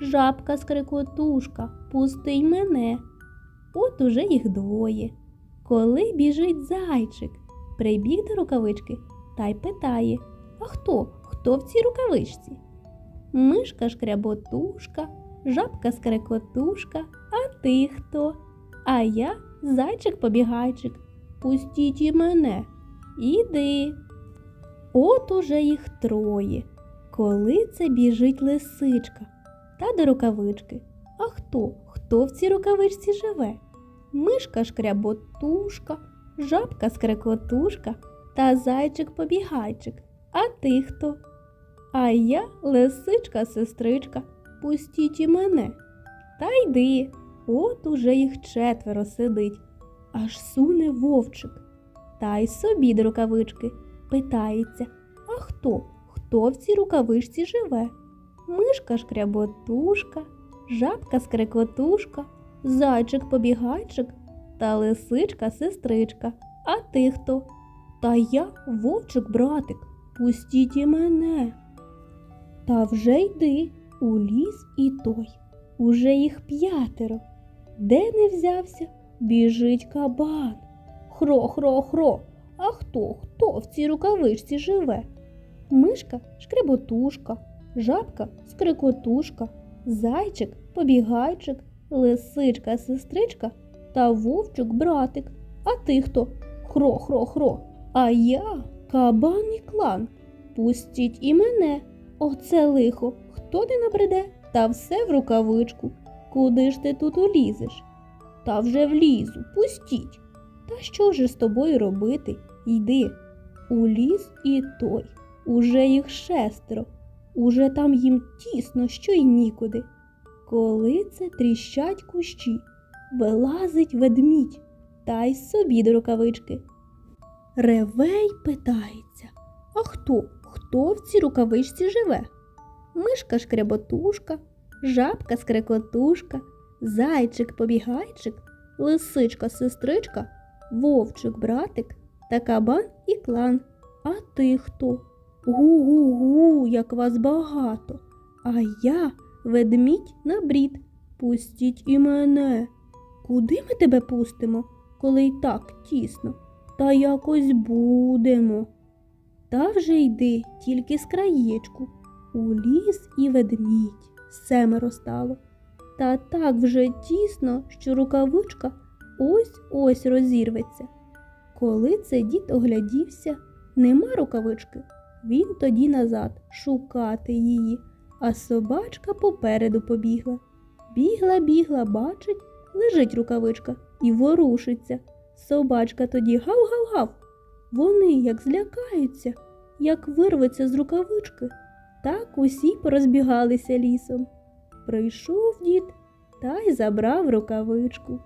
Жабка скрикотушка, пусти й мене. От уже їх двоє. Коли біжить зайчик, прибіг до рукавички та й питає А хто? Хто в цій рукавичці? Мишка шкряботушка, жабка скрекотушка, а ти хто? А я зайчик побігайчик. Пустіть і мене. Іди. От уже їх троє. Коли це біжить лисичка та до рукавички. А хто? Хто в цій рукавичці живе? Мишка шкряботушка, жабка скрекотушка та зайчик побігайчик. А ти хто? А я лисичка сестричка, пустіть і мене. Та йди, от уже їх четверо сидить, аж суне вовчик. Та й собі до рукавички питається, а хто? Хто в цій рукавичці живе? Мишка шкряботушка, жабка скрекотушка, зайчик побігайчик та лисичка сестричка. А ти хто? Та я вовчик братик, пустіть і мене. Та вже йди у ліс і той, уже їх п'ятеро. Де не взявся, біжить кабан. Хро, хро, хро. А хто, хто в цій рукавичці живе? Мишка шкреботушка, жабка скрикотушка, зайчик побігайчик, лисичка сестричка та вовчик братик. А ти хто? Хро, хро, хро. А я кабан і клан. Пустіть і мене. Оце лихо, хто не набреде, та все в рукавичку. Куди ж ти тут улізеш? Та вже влізу, пустіть. Та що ж з тобою робити? Йди. У ліс і той. Уже їх шестеро. Уже там їм тісно, що й нікуди. Коли це тріщать кущі, вилазить ведмідь та й собі до рукавички. Ревей питається, а хто? Хто в цій рукавичці живе? Мишка шкреботушка, жабка скрекотушка, зайчик побігайчик, лисичка сестричка, вовчик братик та кабан і клан. А ти хто? Гу-гу-гу, як вас багато. А я ведмідь на брід. Пустіть і мене. Куди ми тебе пустимо, коли й так тісно? Та якось будемо. Та вже йди тільки з краєчку. У ліс і ведмідь семеро стало. Та так вже тісно, що рукавичка ось ось розірветься. Коли це дід оглядівся, нема рукавички, він тоді назад шукати її, а собачка попереду побігла. Бігла, бігла, бачить, лежить рукавичка і ворушиться. Собачка тоді гав-гав-гав. Вони як злякаються, як вирветься з рукавички, так усі порозбігалися лісом. Прийшов дід та й забрав рукавичку.